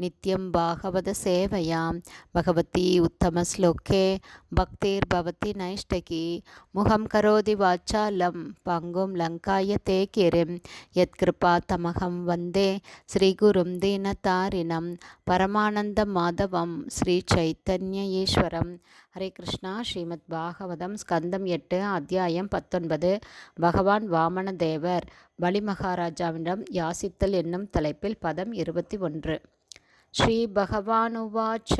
நித்யம் பாகவத சேவையாம். பகவதி உத்தமஸ்லோகே பக்திர்பவதி நைஷ்டகி. முகம் கரோதி வாச்சாலம். பங்கும் லங்காய தே கிரிம் யத்கிருபா தமகம் வந்தே. ஸ்ரீகுரும் தீனதாரிணம் பரமானந்த மாதவம். ஸ்ரீ சைத்தன்ய ஈஸ்வரம். ஹரே கிருஷ்ணா. ஸ்ரீமத் பாகவதம் ஸ்கந்தம் எட்டு அத்தியாயம் பத்தொன்பது. பகவான் வாமன தேவர் பலி யாசித்தல் என்னும் தலைப்பில் பதம் இருபத்தி ஒன்று. श्रीभगवानुवाच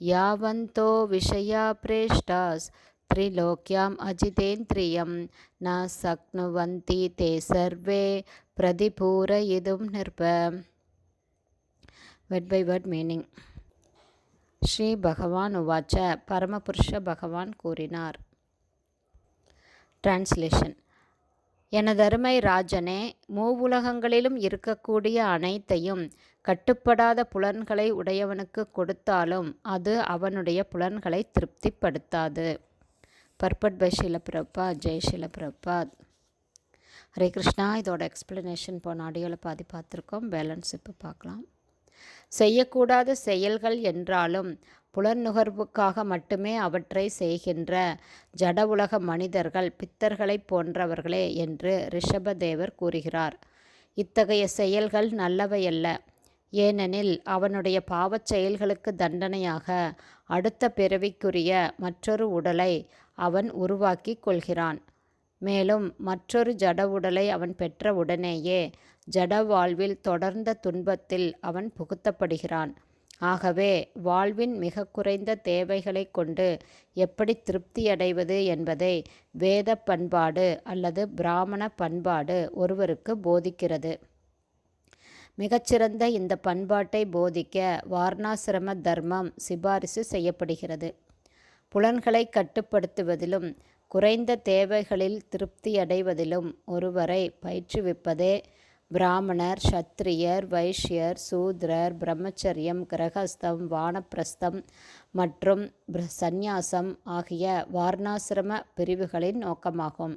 यावन्तो विषया प्रेष्टास् त्रिलोक्याम् अजितेन्द्रियं न शक्नुवन्ति ते सर्वे प्रतिपूरयितुं निर्भ word by word meaning Shri Bhagavan உவாச்ச பரமபுருஷ பகவான் கூறினார் டிரான்ஸ்லேஷன் எனதருமை ராஜனே மூவுலகங்களிலும் இருக்கக்கூடிய அனைத்தையும் கட்டுப்படாத புலன்களை உடையவனுக்கு கொடுத்தாலும் அது அவனுடைய புலன்களை திருப்திப்படுத்தாது. Purport by Shilaprabha. ஜெய் ஷிலபிரபாத் ஹரே கிருஷ்ணா. இதோட எக்ஸ்பிளனேஷன் போன ஆடியோவில் பாதி பார்த்துருக்கோம். பேலன்ஸ் இப்போ பார்க்கலாம். செய்யக்கூடாத செயல்கள் என்றாலும் புலன்நுகர்வுக்காக மட்டுமே அவற்றை செய்கின்ற ஜட உலக மனிதர்கள் பித்தர்களைப் போன்றவர்களே என்று ரிஷபதேவர் கூறுகிறார். இத்தகைய செயல்கள் நல்லவையல்ல ஏனெனில் அவனுடைய பாவச் செயல்களுக்கு தண்டனையாக அடுத்த பிறவிக்குரிய மற்றொரு உடலை அவன் உருவாக்கி கொள்கிறான். மேலும் மற்றொரு ஜட உடலை அவன் பெற்ற உடனேயே ஜட வாழ்வில் தொடர்ந்த துன்பத்தில் அவன் புகுத்தப்படுகிறான். ஆகவே வாழ்வின் மிக குறைந்த தேவைகளை கொண்டு எப்படி திருப்தியடைவது என்பதை வேத பண்பாடு அல்லது பிராமண பண்பாடு ஒருவருக்கு போதிக்கிறது. மிகச்சிறந்த இந்த பண்பாட்டை போதிக்க வார்ணாசிரம தர்மம் சிபாரிசு செய்யப்படுகிறது. புலன்களை கட்டுப்படுத்துவதிலும் குறைந்த தேவைகளில் திருப்தியடைவதிலும் ஒருவரை பயிற்றுவிப்பதே பிராமணர் சத்திரியர் வைஷ்யர் சூத்ரர் பிரம்மச்சரியம் கிரகஸ்தம் வானப்பிரஸ்தம் மற்றும் சந்நியாசம் ஆகிய வார்ணாசிரம பிரிவுகளின் நோக்கமாகும்.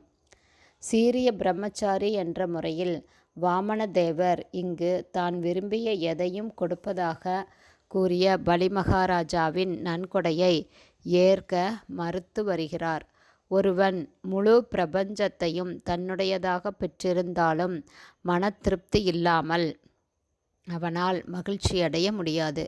சீரிய பிரம்மச்சாரி என்ற முறையில் வாமனதேவர் இங்கு தான் விரும்பிய எதையும் கொடுப்பதாக கூறிய பலிமகாராஜாவின் நன்கொடையை ஏற்க மறுத்து வருகிறார். ஒருவன் முழு பிரபஞ்சத்தையும் தன்னுடையதாக பெற்றிருந்தாலும் மன திருப்தி இல்லாமல் அவனால் மகிழ்ச்சியடைய முடியாது.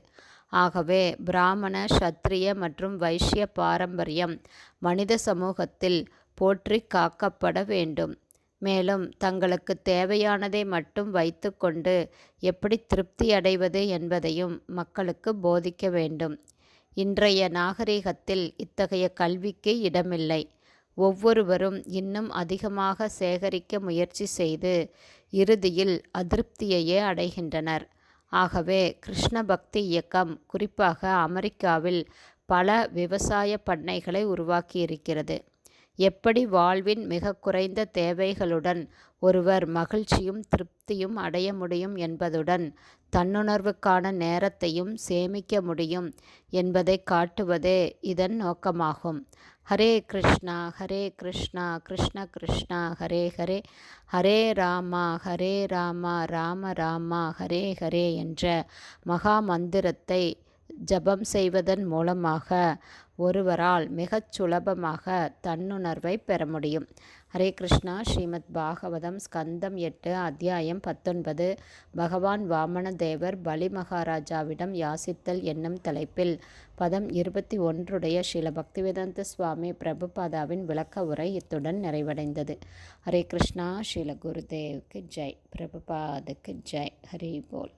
ஆகவே பிராமண சத்திரிய மற்றும் வைஷ்ய பாரம்பரியம் மனித சமூகத்தில் போற்றி காக்கப்பட வேண்டும். மேலும் தங்களுக்கு தேவையானதை மட்டும் வைத்துக்கொண்டு எப்படி திருப்தி அடைவது என்பதையும் மக்களுக்கு போதிக்க வேண்டும். இன்றைய நாகரிகத்தில் இத்தகைய கல்விக்கு இடமில்லை. ஒவ்வொருவரும் இன்னும் அதிகமாக சேகரிக்க முயற்சி செய்து இறுதியில் அதிருப்தியையே அடைகின்றனர். ஆகவே கிருஷ்ண பக்தி இயக்கம் குறிப்பாக அமெரிக்காவில் பல விவசாய பண்ணைகளை உருவாக்கியிருக்கிறது. எப்படி வாழ்வின் மிக குறைந்த தேவைகளுடன் ஒருவர் மகிழ்ச்சியும் திருப்தியும் அடைய முடியும் என்பதுடன் தன்னுணர்வுக்கான நேரத்தையும் சேமிக்க முடியும் என்பதை காட்டுவதே இதன் நோக்கமாகும். ஹரே கிருஷ்ணா ஹரே கிருஷ்ணா கிருஷ்ண கிருஷ்ணா ஹரே ஹரே ஹரே ராமா ஹரே ராமா ராம ராமா ஹரே ஹரே என்ற மகா மந்திரத்தை ஜபம் செய்வதன் மூலமாக ஒருவரால் மிகச் சுலபமாக தன்னுணர்வை பெற முடியும். ஹரே கிருஷ்ணா. ஸ்ரீமத் பாகவதம் ஸ்கந்தம் எட்டு அத்தியாயம் பத்தொன்பது. பகவான் வாமன தேவர் பலி மகாராஜாவிடம் யாசித்தல் என்னும் தலைப்பில் பதம் இருபத்தி ஒன்றுடைய ஸ்ரீல பக்திவேதாந்த சுவாமி பிரபுபாதாவின் விளக்க உரை இத்துடன் நிறைவடைந்தது. ஹரே கிருஷ்ணா. ஸ்ரீல குருதேவுக்கு ஜெய். பிரபுபாதுக்கு ஜெய். ஹரி போல்.